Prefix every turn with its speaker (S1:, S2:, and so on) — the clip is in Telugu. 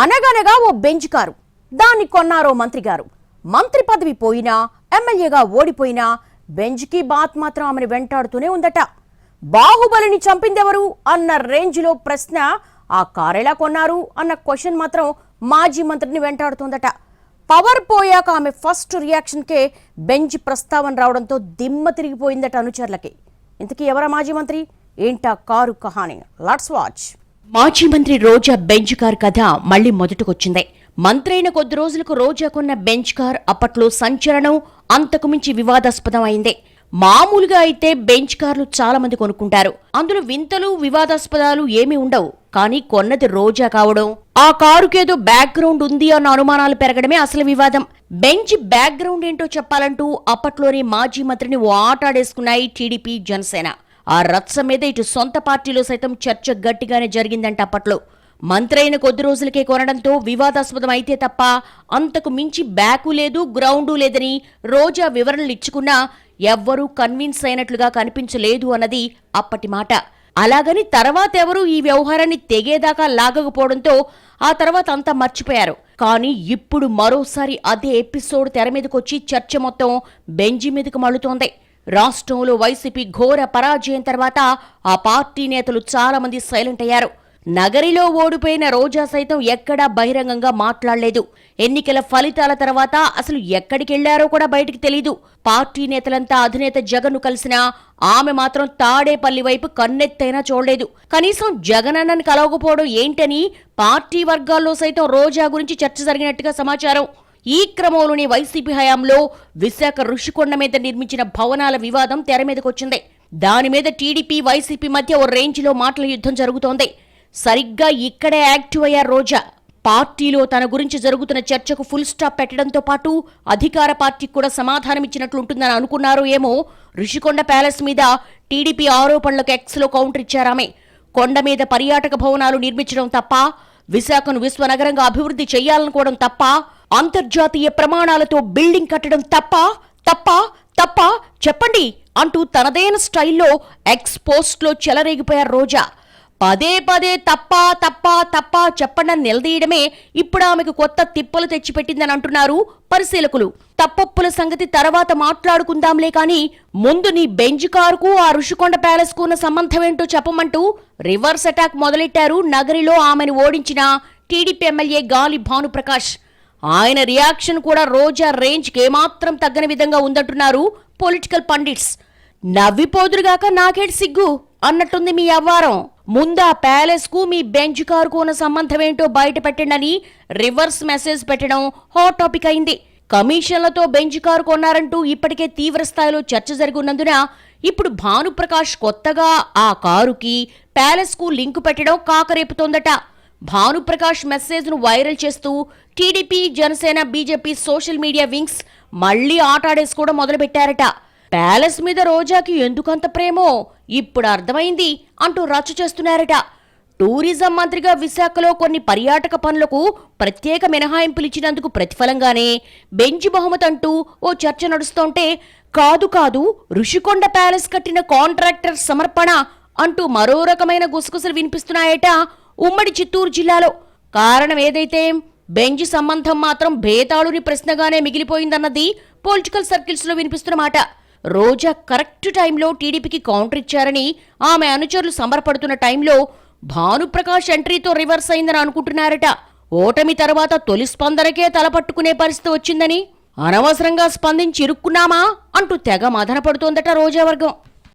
S1: అనగనగా ఓ బెంచ్ కారు దాన్ని కొన్నారో మంత్రి గారు మంత్రి పదవి పోయినా ఎమ్మెల్యేగా ఓడిపోయినా బెంచ్కి బాత్ మాత్రం ఆమెను వెంటాడుతూనే ఉందట. బాహుబలిని చంపిందెవరు అన్న రేంజ్లో ప్రశ్న ఆ కారు ఎలా కొన్నారు అన్న క్వశ్చన్ మాత్రం మాజీ మంత్రిని వెంటాడుతోందట. పవర్ పోయాక ఆమె ఫస్ట్ రియాక్షన్కే బెంచ్ ప్రస్తావన రావడంతో దిమ్మ తిరిగిపోయిందట అనుచరులకి. ఇంతకీ ఎవరా మాజీ మంత్రి? ఏంటా కారు కహాని? Let's watch.
S2: మాజీ మంత్రి రోజా బెంచ్ కార్ కథ మళ్ళీ మొదటకొచ్చింది. మంత్రైన కొద్ది రోజులకు రోజా కొన్న బెంచ్ కార్ అప్పట్లో సంచలనం అంతకుమించి వివాదాస్పదం అయింది మామూలుగా అయితే బెంచ్ కార్లు చాలా మంది కొనుక్కుంటారు. అందులో వింతలు వివాదాస్పదాలు ఏమీ ఉండవు. కానీ కొన్నది రోజా కావడం ఆ కారుకేదో బ్యాక్గ్రౌండ్ ఉంది అన్న అనుమానాలు పెరగడమే అసలు వివాదం. బెంచ్ బ్యాక్గ్రౌండ్ ఏంటో చెప్పాలంటూ అప్పట్లోనే మాజీ మంత్రిని ఓ ఆటాడేసుకున్నాయి టీడీపీ జనసేన. ఆ రచ్చ మీద ఇటు సొంత పార్టీలో సైతం చర్చ గట్టిగానే జరిగిందంట అప్పట్లో. మంత్రి అయిన కొద్ది రోజులకే కొనడంతో వివాదాస్పదం అయితే తప్ప అంతకు మించి బ్యాకు లేదు గ్రౌండు లేదని రోజా వివరణలు ఇచ్చుకున్నా ఎవ్వరూ కన్విన్స్ అయినట్లుగా కనిపించలేదు అన్నది అప్పటి మాట. అలాగని తర్వాత ఎవరూ ఈ వ్యవహారాన్ని తెగేదాకా లాగకపోవడంతో ఆ తర్వాత అంతా మర్చిపోయారు. కానీ ఇప్పుడు మరోసారి అదే ఎపిసోడ్ తెర మీదకొచ్చి చర్చ మొత్తం బెంజి మీదకు మళ్ళుతోంది. రాష్ట్రంలో వైసీపీ ఘోర పరాజయం తర్వాత ఆ పార్టీ నేతలు చాలామంది సైలెంట్ అయ్యారు. నగరిలో ఓడిపోయిన రోజా సైతం ఎక్కడా బహిరంగంగా మాట్లాడలేదు. ఎన్నికల ఫలితాల తర్వాత అసలు ఎక్కడికెళ్ళారో కూడా బయటికి తెలీదు. పార్టీ నేతలంతా అధినేత జగన్ను కలిసినా ఆమె మాత్రం తాడేపల్లి వైపు కన్నెత్తైనా చూడలేదు. కనీసం జగనన్నని కలవకపోవడం ఏంటని పార్టీ వర్గాల్లో సైతం రోజా గురించి చర్చ జరిగినట్టుగా సమాచారం. ఈ క్రమంలోనే వైసీపీ హయాంలో విశాఖ ఋషికొండ మీద నిర్మించిన భవనాల వివాదం తెర మీదకొచ్చింది. దాని మీద టీడీపీ వైసీపీ మధ్య ఓ రేంజ్లో మాటల యుద్ధం జరుగుతోంది. సరిగ్గా ఇక్కడే యాక్టివ్ అయ్యారు రోజా. పార్టీలో తన గురించి జరుగుతున్న చర్చకు ఫుల్ స్టాప్ పెట్టడంతో పాటు అధికార పార్టీకి కూడా సమాధానమిచ్చినట్లుంటుందని అనుకున్నారో ఏమో ఋషికొండ ప్యాలెస్ మీద టీడీపీ ఆరోపణలకు ఎక్స్లో కౌంటర్ ఇచ్చారామె కొండ మీద పర్యాటక భవనాలు నిర్మించడం తప్ప విశాఖను విశ్వనగరంగా అభివృద్ధి చేయాలనుకోవడం తప్ప అంతర్జాతీయ ప్రమాణాలతో బిల్డింగ్ కట్టడం తప్ప తప్ప తప్ప చెప్పండి అంటూ తనదైన స్టైల్లో ఎక్స్ పోస్ట్లో చెలరేగిపోయారు రోజా. పదే పదే తప్ప తప్ప తప్ప చెప్పండి నిలదీయడమే ఇప్పుడు ఆమెకు కొత్త తిప్పలు తెచ్చిపెట్టిందని అంటున్నారు పరిశీలకులు. తప్పొప్పుల సంగతి తర్వాత మాట్లాడుకుందాంలే కాని ముందు నీ బెంజ్ కారుకు ఆ ఋషికొండ ప్యాలెస్కు ఉన్న సంబంధం ఏంటో చెప్పమంటూ రివర్స్ అటాక్ మొదలెట్టారు నగరిలో ఆమెను ఓడించిన టీడీపీ ఎమ్మెల్యే గాలి భానుప్రకాష్. ఆయన రియాక్షన్ కూడా రోజా రేంజ్కి ఏమాత్రం తగ్గని విధంగా ఉందంటున్నారు పొలిటికల్ పండిట్స్ నవ్విపోదురుగాక నాకేటి సిగ్గు? అన్నట్టుంది మీ అవ్వారం ముందా ప్యాలెస్కు మీ బెంచ్ కారుకు ఉన్న సంబంధం ఏంటో బయట పెట్టండి రివర్స్ మెసేజ్ పెట్టడం హాట్ టాపిక్ అయింది. కమిషన్లతో బెంచ్ కారు కొన్నారంటూ ఇప్పటికే తీవ్ర స్థాయిలో చర్చ జరుగున్నందున ఇప్పుడు భానుప్రకాష్ కొత్తగా ఆ కారుకి ప్యాలెస్కు లింకు పెట్టడం కాకరేపుతోందట. భానుప్రకాష్ మెసేజ్ను వైరల్ చేస్తూ TDP Janasena BJP social media wings మళ్ళీ ఆటాడేసుకోవడం మొదలుపెట్టారట. ప్యాలెస్ మీద రోజాకి ఎందుకంత ప్రేమో ఇప్పుడు అర్థమైంది అంటూ రచ్చ చేస్తున్నారట. టూరిజం మంత్రిగా విశాఖలో కొన్ని పర్యాటక పనులకు ప్రత్యేక మినహాయింపులు ఇచ్చినందుకు ప్రతిఫలంగానే బెంచ్ బహుమతి అంటూ ఓ చర్చ నడుస్తోంటే కాదు కాదు ఋషికొండ ప్యాలెస్ కట్టిన కాంట్రాక్టర్ సమర్పణ అంటూ మరో రకమైన గుసగుసలు వినిపిస్తున్నాయట ఉమ్మడి చిత్తూరు జిల్లాలో. కారణం ఏదైతే? బెంజ్ సంబంధం మాత్రం భేతాళుని ప్రశ్నగానే మిగిలిపోయిందన్నది పొలిటికల్ సర్కిల్స్లో వినిపిస్తున్న మాట. రోజా కరెక్ట్ టైంలో టీడీపీకి కౌంటర్ ఇచ్చారని ఆమె అనుచరులు సంబరపడుతున్న టైంలో భానుప్రకాష్ ఎంట్రీతో రివర్స్ అయిందని అనుకుంటున్నారట. ఓటమి తర్వాత తొలి స్పందనకే తలపట్టుకునే పరిస్థితి వచ్చిందని అనవసరంగా స్పందించి ఇరుక్కున్నామా అంటూ తెగ మదనపడుతోందట రోజా వర్గం